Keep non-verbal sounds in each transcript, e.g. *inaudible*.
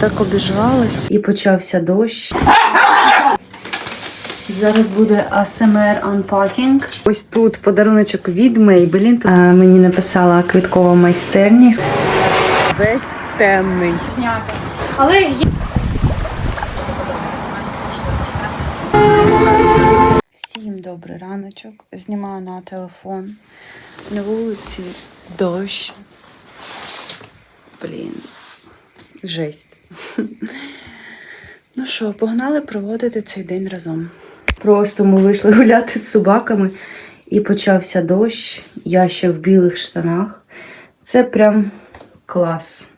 Так обіжалась і почався дощ. Зараз буде ASMR Unpacking. Ось тут подаруночок від Maybelline. Тут, е, мені написала квіткова майстерня. Весь темний. зняти. Але є Всім добрий раночок. Знімаю на телефон. На вулиці дощ. Блін. Жесть. Ну що, погнали проводити цей день разом. Просто ми вийшли гуляти з собаками і почався дощ. Я ще в білих штанах. Це прям клас.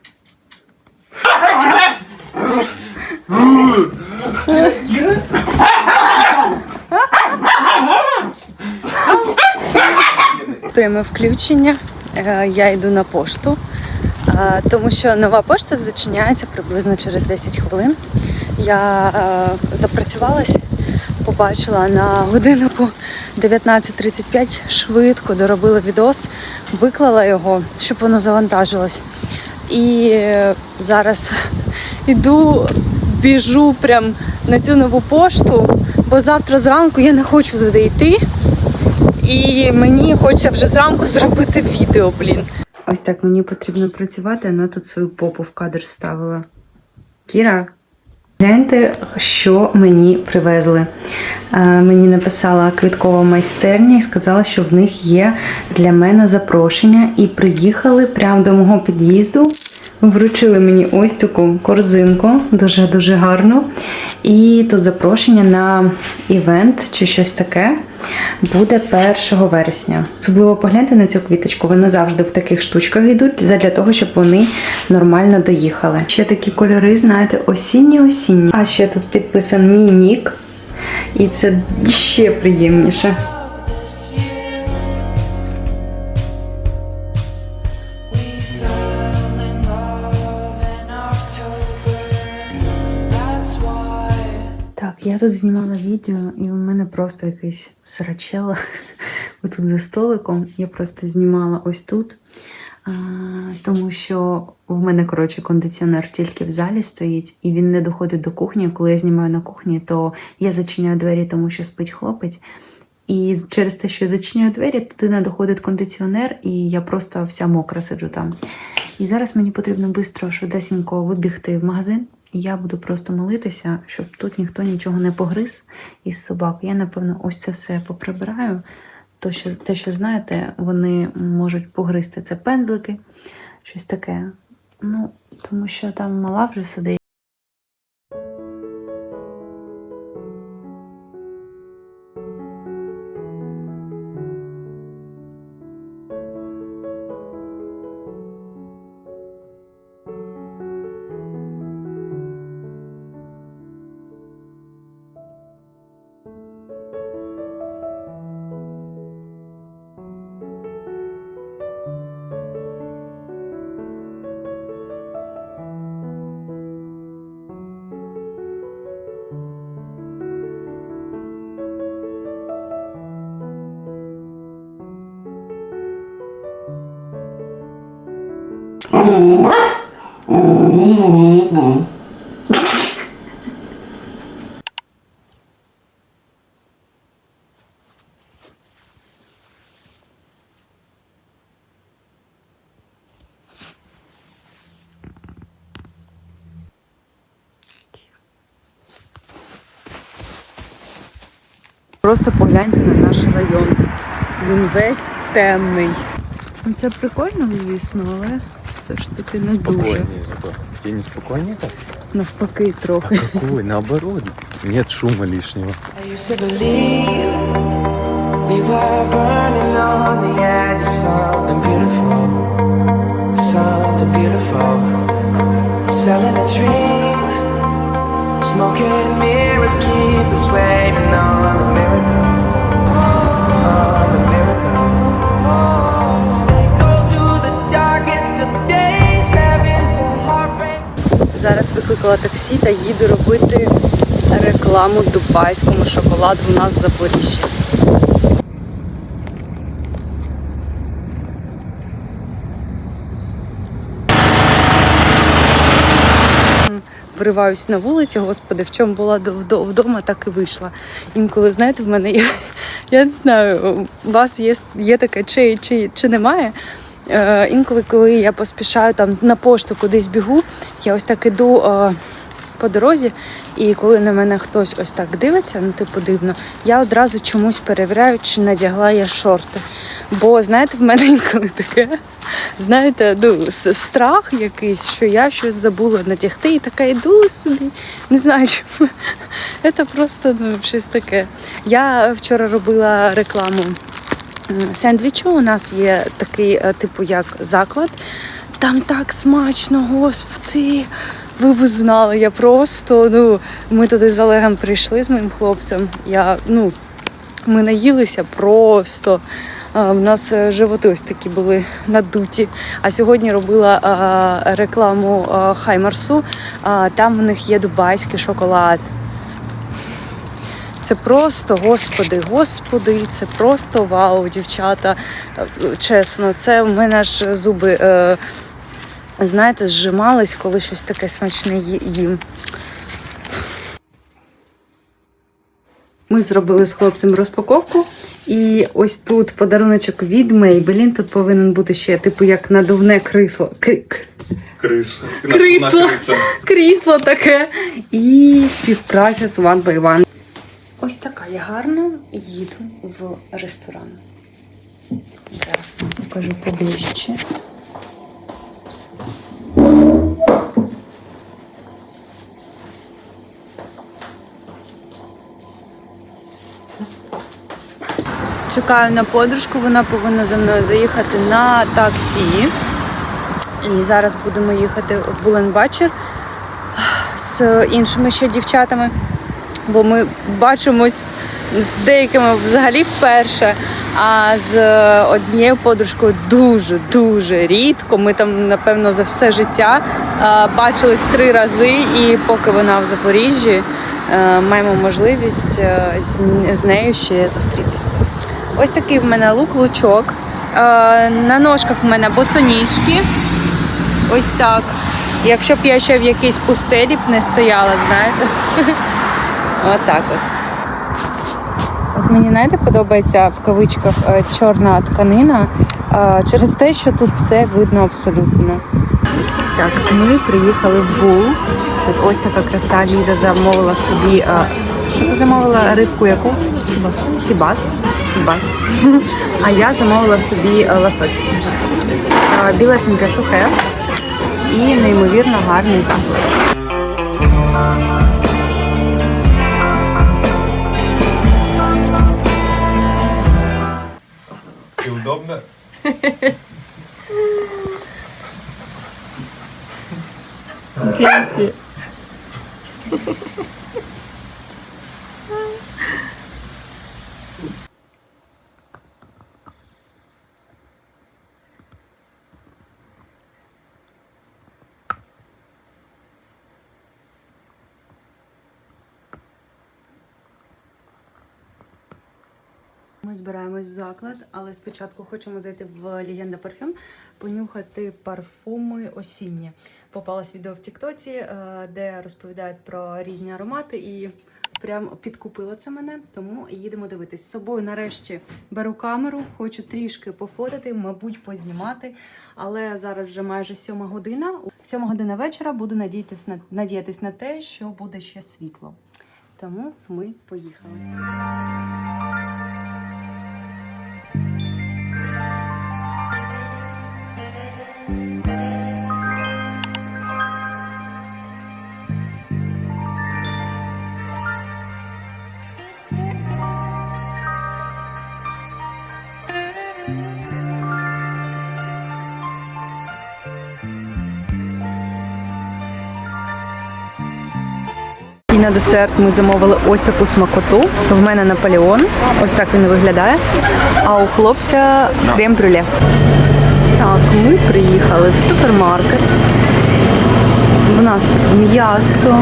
Пряме включення. Е, Я йду на пошту, тому що нова пошта зачиняється приблизно через 10 хвилин. Я запрацювалась, побачила на годиннику 19.35 швидко доробила відос, виклала його, щоб воно завантажилось. І зараз іду, біжу прям на цю нову пошту, бо завтра зранку я не хочу туди йти. І мені хочеться вже зранку зробити відео, блін. Ось так мені потрібно працювати, вона тут свою попу в кадр вставила. Кіра, гляньте, що мені привезли. Е, мені написала квіткова майстерня і сказала, що в них є для мене запрошення. І приїхали прямо до мого під'їзду. Вручили мені ось таку корзинку, дуже-дуже гарну. І тут запрошення на івент чи щось таке буде 1 вересня. Особливо погляньте на цю квіточку, вони завжди в таких штучках йдуть для того, щоб вони нормально доїхали. Ще такі кольори, знаєте, осінні-осінні. А ще тут підписан мій нік. І це ще приємніше. Я тут знімала відео, і у мене просто якийсь срачела *laughs* отут за столиком. Я просто знімала ось тут, а, тому що в мене, коротше, кондиціонер тільки в залі стоїть, і він не доходить до кухні. Коли я знімаю на кухні, то я зачиняю двері, тому що спить хлопець. І через те, що я зачиняю двері, туди не доходить кондиціонер, і я просто вся мокра сиджу там. І зараз мені потрібно швидко, швидесенько вибігти в магазин. Я буду просто молитися, щоб тут ніхто нічого не погриз із собак. Я, напевно, ось це все поприбираю. То, що, те, що знаєте, вони можуть погризти це пензлики, щось таке. Ну, тому що там мала вже сидить. Просто погляньте на наш район. Він весь темний. Ну це прикольно, звісно, але все ж таки не дуже. Спокойнее зато. Тебе не спокойнее так? Навпаки, трохи. Какой? Наоборот. Нет шума лишнего. I used to believe we were burning on the edge of something beautiful, something beautiful. Selling a dream, smoking mirrors keep us waiting on a miracle, on a Зараз викликала таксі та їду робити рекламу дубайському шоколаду у нас в Запоріжжі. вриваюсь на вулиці, господи, в чому була до- вдо- вдома, так і вийшла. Інколи, знаєте, в мене є, *laughs* я не знаю, у вас є, є таке чи, чи, чи немає. Е, інколи, коли я поспішаю там на пошту кудись бігу, я ось так іду е, по дорозі, і коли на мене хтось ось так дивиться, ну типу дивно, я одразу чомусь перевіряю, чи надягла я шорти. Бо знаєте, в мене *laughs* інколи таке, знаєте, ну, страх якийсь, що я щось забула надягти, і така йду собі. Не знаю, *laughs* чому. Це просто ну, щось таке. Я вчора робила рекламу сендвічу. У нас є такий, е, типу, як заклад. Там так смачно, господи. Ви б знали, я просто, ну, ми туди з Олегом прийшли з моїм хлопцем. Я, ну, ми наїлися просто. У нас е, животи ось такі були надуті. А сьогодні робила а, рекламу а, Хаймарсу. А, там у них є дубайський шоколад. Це просто, господи, господи, це просто вау, дівчата. Чесно, це в мене ж зуби, е, знаєте, зжимались, коли щось таке смачне їм. Ми зробили з хлопцем розпаковку. І ось тут подаруночок від Maybelline. Тут повинен бути ще, типу, як надувне крисло. Кри- к- Крис. Крисло. крісло таке. І співпраця з One by One. Ось така я гарна. Їду в ресторан. Зараз вам покажу поближче. Чекаю на подружку, вона повинна за мною заїхати на таксі. І зараз будемо їхати в Буленбачер з іншими ще дівчатами, бо ми бачимось з деякими взагалі вперше. А з однією подружкою дуже дуже рідко. Ми там, напевно, за все життя е, бачились три рази, і поки вона в Запоріжжі, е, маємо можливість е, з- нею ще зустрітись. Ось такий в мене лук, лучок. Е, На ножках в мене босоніжки. Ось так. Якщо б я ще в якійсь пустелі б не стояла, знаєте. *laughs* Отак от. От мені знаєте, подобається в кавичках е, чорна тканина е, через те, що тут все видно абсолютно. Так, ми приїхали в Бул. Ось така краса. Ліза замовила собі. е, Що замовила рибку яку? Сібас. Сібас. Сібас. *laughs* А я замовила собі лосось. Білесеньке сухе і неймовірно гарний запах. Domna. Classe. *laughs* Ми збираємось в заклад, але спочатку хочемо зайти в Легенда Парфюм, понюхати парфуми осінні. Попалось відео в Тіктоці, е, де розповідають про різні аромати, і прям підкупило це мене. Тому їдемо дивитись. З собою нарешті беру камеру, хочу трішки пофотити, мабуть, познімати. Але зараз вже майже сьома година. Сьома година вечора буду надіятись на надіятись на те, що буде ще світло. Тому ми поїхали. Десерт ми замовили ось таку смакоту. В мене Наполеон. Ось так він виглядає. А у хлопця крем брюле. Так, ми приїхали в супермаркет. У нас тут м'ясо,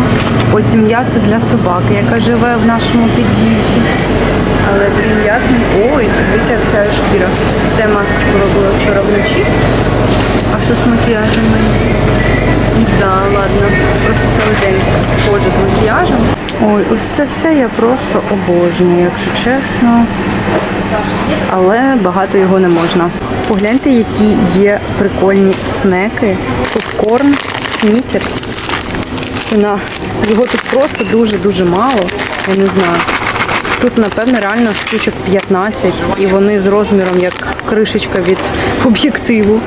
потім м'ясо для собаки, яка живе в нашому під'їзді. Але блін, як мені- Ой, дивіться, вся шкіра. Це масочку робила вчора вночі. А що з макіяжем мені? Да, ладно, просто цілий день ходжу з макіяжем. Ой, ось це все я просто обожнюю, якщо чесно. Але багато його не можна. Погляньте, які є прикольні снеки. Попкорн, снікерс. Ціна. Його тут просто дуже-дуже мало. Я не знаю. Тут, напевно, реально штучок 15, і вони з розміром як кришечка від об'єктиву.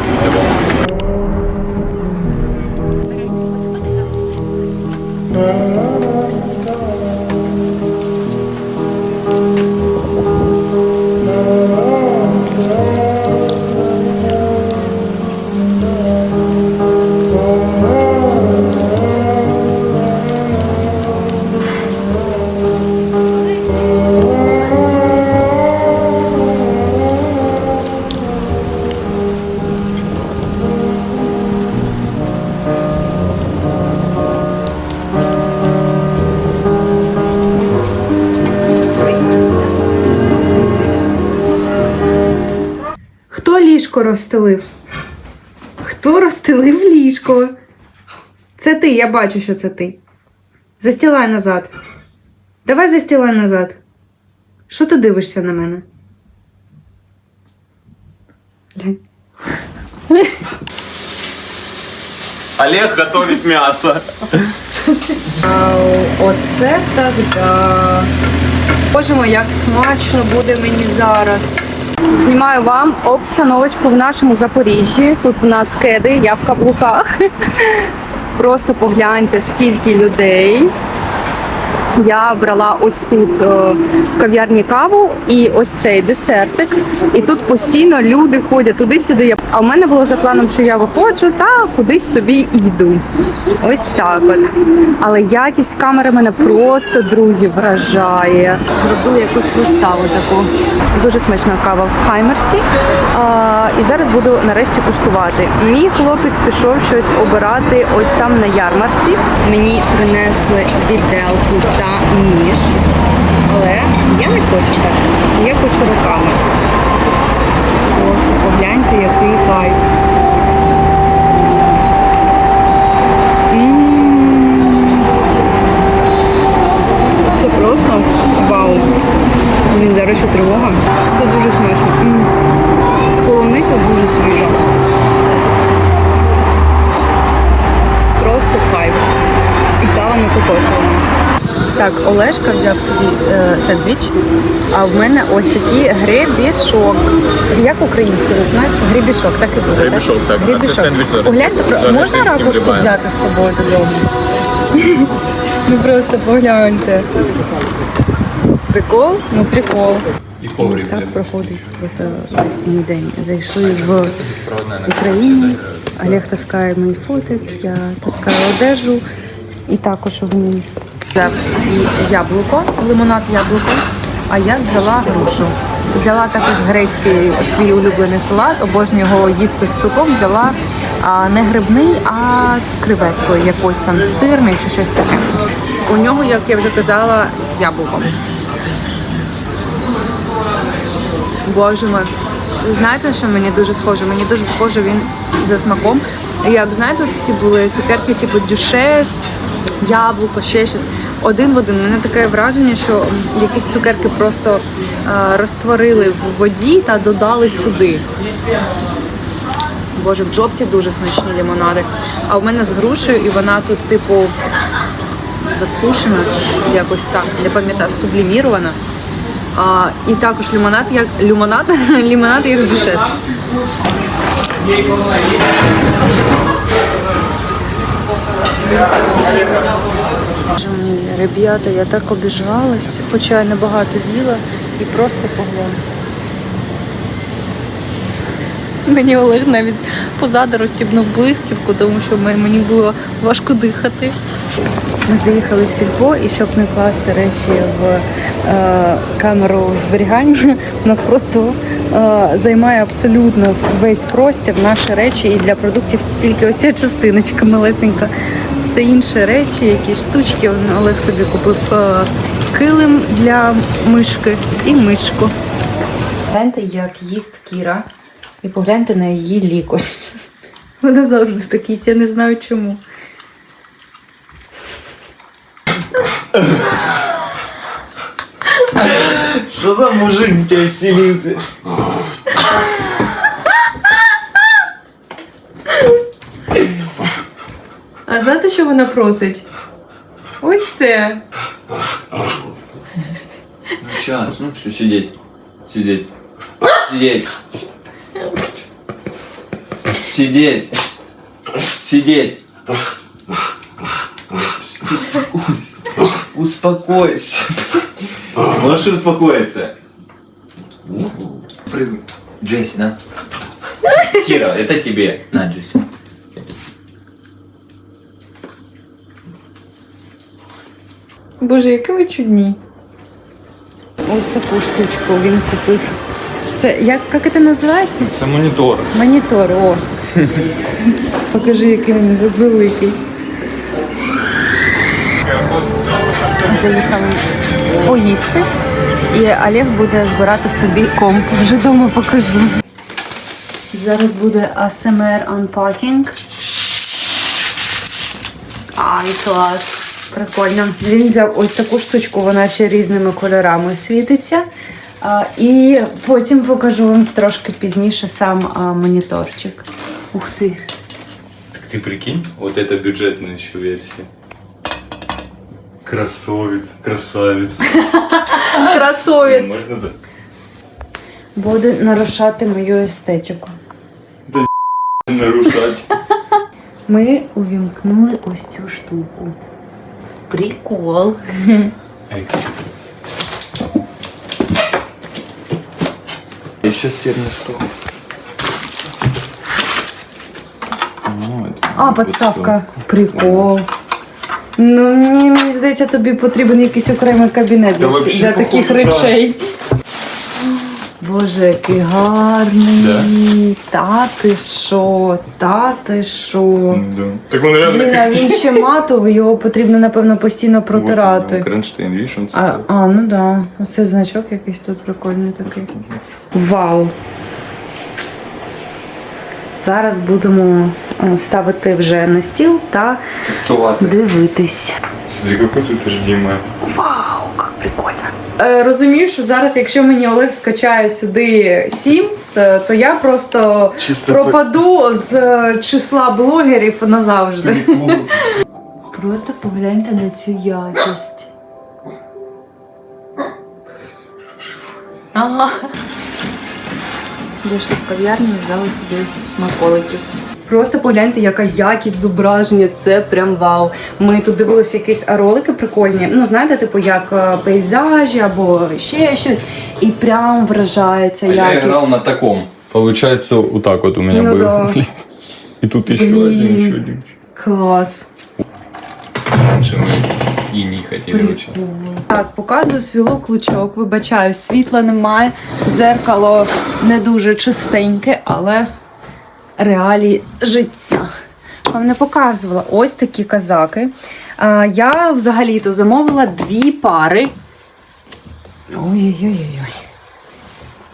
Хто ліжко розстелив? Хто розстелив ліжко? Це ти, я бачу, що це ти. Застілай назад. Давай застілай назад. Що ти дивишся на мене? Олег готовит мясо. Оце так да. Боже мой, як смачно буде мені зараз. Знімаю вам обстановочку в нашому Запоріжжі. Тут в нас кеди, я в каблуках. Просто погляньте, скільки людей. Я брала ось тут е, в кав'ярні каву і ось цей десертик. І тут постійно люди ходять туди-сюди. А в мене було за планом, що я виходжу та кудись собі йду. Ось так от. Але якість камери мене просто, друзі, вражає. Зробили якусь виставу таку. Дуже смачна кава в Хаймерсі. А, і зараз буду нарешті куштувати. Мій хлопець пішов щось обирати ось там на ярмарці. Мені принесли віделку та ніж. Але я не хочу так. Я хочу руками. Просто погляньте, який кайф. Це просто вау. Він зараз ще тривога. Це дуже смачно. М. Полуниця дуже свіжа. Просто кайф. І кава не кокосова. Так, Олешка взяв собі е, сендвіч, а в мене ось такий гребішок. Як українською, знаєш? Гребішок, так і буде. Гребішок, так. А це Гребішок. сендвіч з- Погляньте, про- можна ракушку взяти з собою додому? *laughs* Ну просто погляньте. Прикол? Ну прикол. І ось так проходить просто весь мій день. Зайшли в Україні. Олег таскає мої фотик, я таскаю одежу і також в ній взяв собі яблуко, лимонад яблуко, а я взяла грушу. Взяла також грецький свій улюблений салат, обожнюю його їсти з супом. Взяла а, не грибний, а з креветкою якось там сирний чи щось таке. У нього, як я вже казала, з яблуком. Боже мой. Ви знаєте, що мені дуже схоже? Мені дуже схоже він за смаком. Як знаєте, ці були цукерки, типу дюшес, яблуко, ще щось. Один в один. У мене таке враження, що якісь цукерки просто е, розтворили в воді та додали сюди. Боже, в Джобсі дуже смачні лимонади. А в мене з грушею, і вона тут, типу, засушена, якось так, не пам'ятаю, сублімірована. А, і також лимонад як лимонад, *laughs* лимонад як дюшес. Мій, ребята, я так обіжалась, хоча я небагато з'їла і просто поглом. Мені Олег навіть позаду розстібнув блисківку, тому що мені було важко дихати. Ми заїхали в сільпо, і щоб не класти речі в е, камеру зберігання, *laughs* нас просто е, займає абсолютно весь простір наші речі і для продуктів тільки ось ця частиночка малесенька. Все інші речі, якісь штучки. Олег собі купив е, килим для мишки і мишку. Гляньте, як їсть Кіра, і погляньте на її лікоть. *laughs* Вона завжди такий, я не знаю чому. Что за мужик в тебя вселился? А знаєте, що вона просить? Ось це. Ну сейчас, ну все, сидеть. Сидеть. Сидеть. Сидеть. Сидеть. Успокойся. Успокойся. Ты можешь успокоиться? Прыгай. Джесси, на. Кира, это тебе. На, Джесси. Боже, які ви чудні. Ось таку штучку він купив. Це як, як це називається? Це монітор. Монітор, о. Покажи, який він великий. Заїхали поїсти. І Олег буде збирати собі комп. Вже дома покажу. Зараз буде ASMR Unpacking. Ай, клас. Прикольно. Він взяв ось таку штучку, вона ще різними кольорами світиться. А, і потім покажу вам трошки пізніше сам а, моніторчик. Ух ти. Так ти прикинь, вот это бюджетная еще версия. Красавец, красавец. Красовець. Можна за... Буде нарушати мою естетику. нарушать. Ми увімкнули ось цю штуку. Прикол. Я сейчас термостол. Ну, А, подставка. Прикол. Ну, мені, мені здається, тобі потрібен якийсь окремий кабінет Та для, вообще, для таких походу, да. речей. Боже, який гарний. Та ти що, та ти що. Да. Так он реально Блін, а він ще матовий, його потрібно, напевно, постійно протирати. Кронштейн, видишь, он А, а, ну да. Оце значок якийсь тут прикольний такий. Вау. Зараз будемо е, ставити вже на стіл та Тестувати. дивитись. Смотри, какой тут HDMI. Вау, як прикольно. Е, розумію, що зараз, якщо мені Олег скачає сюди Sims, е, то я просто Чисто пропаду з числа блогерів назавжди. Просто погляньте на цю якість. Ага. Дійшли в кав'ярню і взяли собі смаколиків. Просто погляньте, яка якість зображення, це прям вау. Ми тут дивилися якісь ролики прикольні. Ну, знаєте, типу, як е, пейзажі або ще щось. І прям вражається А я якість. играл на таком. Получается, вот так у меня Ну был. да. И тут еще один, еще один. Клас. Раньше мы и хотіли хотели. Так, показую свій лук лучок. Вибачаю, світла немає. Дзеркало не дуже чистеньке, але реалії життя. Вам не показувала ось такі казаки. Я взагалі-то замовила дві пари. Ой-ой-ой.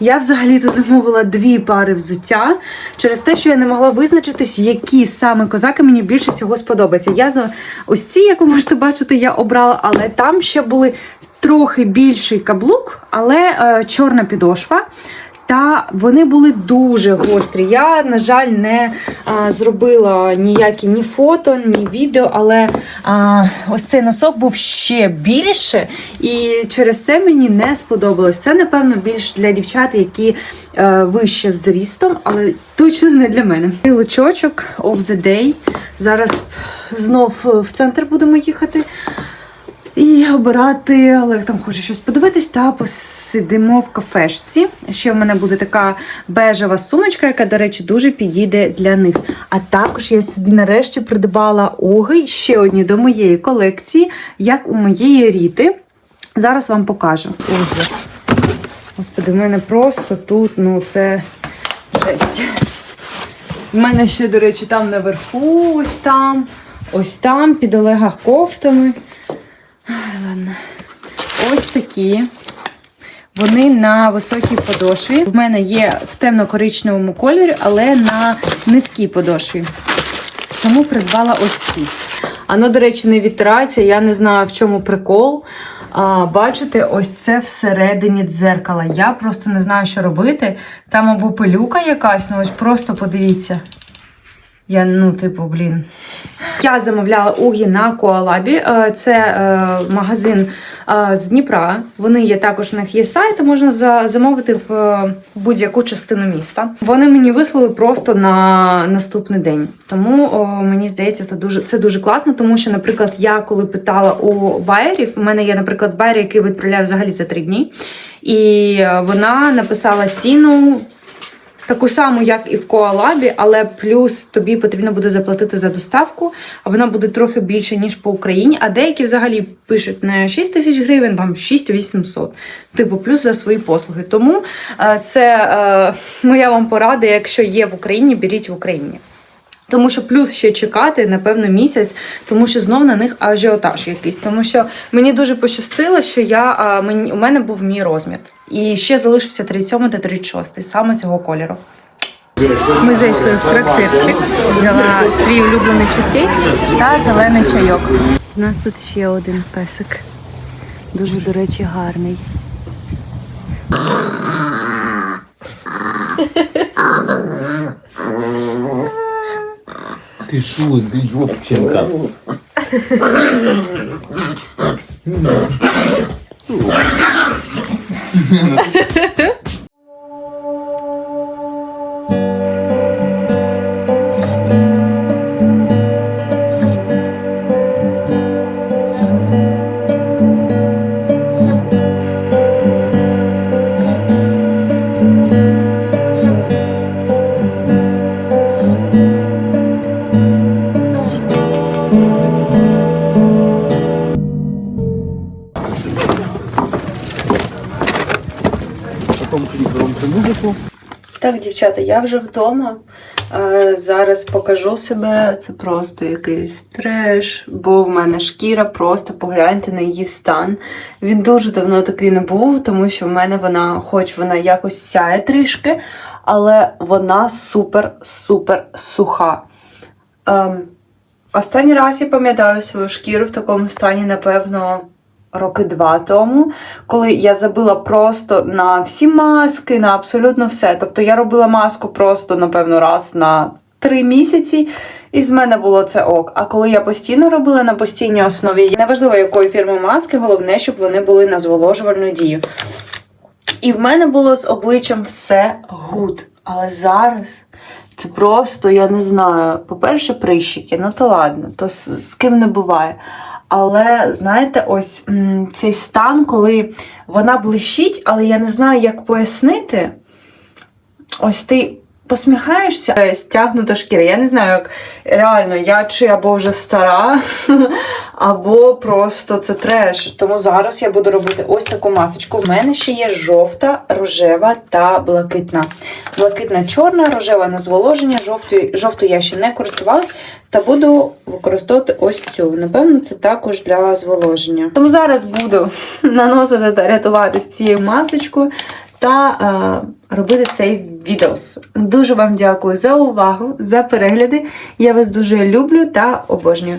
Я взагалі-то замовила дві пари взуття через те, що я не могла визначитись, які саме козаки мені більше всього сподобаються. Я за ось ці, як ви можете бачити, я обрала, але там ще були трохи більший каблук, але е, чорна підошва. Та вони були дуже гострі. Я, на жаль, не а, зробила ніякі ні фото, ні відео, але а, ось цей носок був ще більше, і через це мені не сподобалось. Це, напевно, більш для дівчат, які е, вище з зрістом, але точно не для мене. Лучочок of the day. Зараз знов в центр будемо їхати. І обирати, Олег там хоче щось подивитись, та посидимо в кафешці. Ще в мене буде така бежева сумочка, яка, до речі, дуже підійде для них. А також я собі нарешті придбала оги ще одні до моєї колекції, як у моєї ріти. Зараз вам покажу. Оги. Господи, в мене просто тут, ну це жесть. У мене ще, до речі, там наверху, ось там, ось там, під Олега кофтами. Ладно. Ось такі. Вони на високій подошві. В мене є в темно-коричневому кольорі, але на низькій подошві. Тому придбала ось ці. Воно, до речі, не відтирається. Я не знаю, в чому прикол. А, бачите, ось це всередині дзеркала. Я просто не знаю, що робити. Там або пилюка якась, ну ось просто подивіться. Я, ну, типу, блін. Я замовляла угі на Коалабі. Е, Це е, магазин е, з Дніпра. Вони є також, у них є сайт, можна за- замовити в будь-яку частину міста. Вони мені вислали просто на наступний день. Тому мені здається, це дуже, це дуже класно, тому що, наприклад, я коли питала у байерів, у мене є, наприклад, байер, який відправляє взагалі за три дні. І вона написала ціну таку саму, як і в Коалабі, але плюс тобі потрібно буде заплатити за доставку, а вона буде трохи більше, ніж по Україні. А деякі взагалі пишуть не 6 тисяч гривень, там 6800. Типу, плюс за свої послуги. Тому е, це е, моя вам порада, якщо є в Україні, беріть в Україні. Тому що плюс ще чекати, напевно, місяць, тому що знов на них ажіотаж якийсь. Тому що мені дуже пощастило, що я, а, мені, у мене був мій розмір. І ще залишився 37 та 36, саме цього кольору. Ми зайшли в трактирчик, взяла свій улюблений чизкейк та зелений чайок. У нас тут ще один песик. Дуже, до речі, гарний. Ты шо, ты ёбченко. *laughs* Yeah. Дівчата, я вже вдома. Е, зараз покажу себе. Це просто якийсь треш, бо в мене шкіра, просто погляньте на її стан. Він дуже давно такий не був, тому що в мене вона, хоч вона якось сяє трішки, але вона супер-супер суха. Ем, останній раз я пам'ятаю свою шкіру в такому стані, напевно, роки два тому, коли я забила просто на всі маски, на абсолютно все. Тобто я робила маску просто, напевно, раз на три місяці. І з мене було це ок. А коли я постійно робила на постійній основі, неважливо якої фірми маски, головне, щоб вони були на зволожувальну дію. І в мене було з обличчям все гуд. Але зараз це просто, я не знаю, по-перше, прищики, ну то ладно, то з, з ким не буває. Але знаєте, ось цей стан, коли вона блищить, але я не знаю, як пояснити. Ось ти посміхаєшся, е, стягнута шкіра. Я не знаю, як реально, я чи або вже стара, *laughs* або просто це треш. Тому зараз я буду робити ось таку масочку. В мене ще є жовта, рожева та блакитна. Блакитна чорна, рожева на зволоження, жовту, жовту я ще не користувалась, та буду використовувати ось цю. Напевно, це також для зволоження. Тому зараз буду *laughs* наносити та рятуватися цією масочкою та е, робити цей відос. Дуже вам дякую за увагу, за перегляди. Я вас дуже люблю та обожнюю.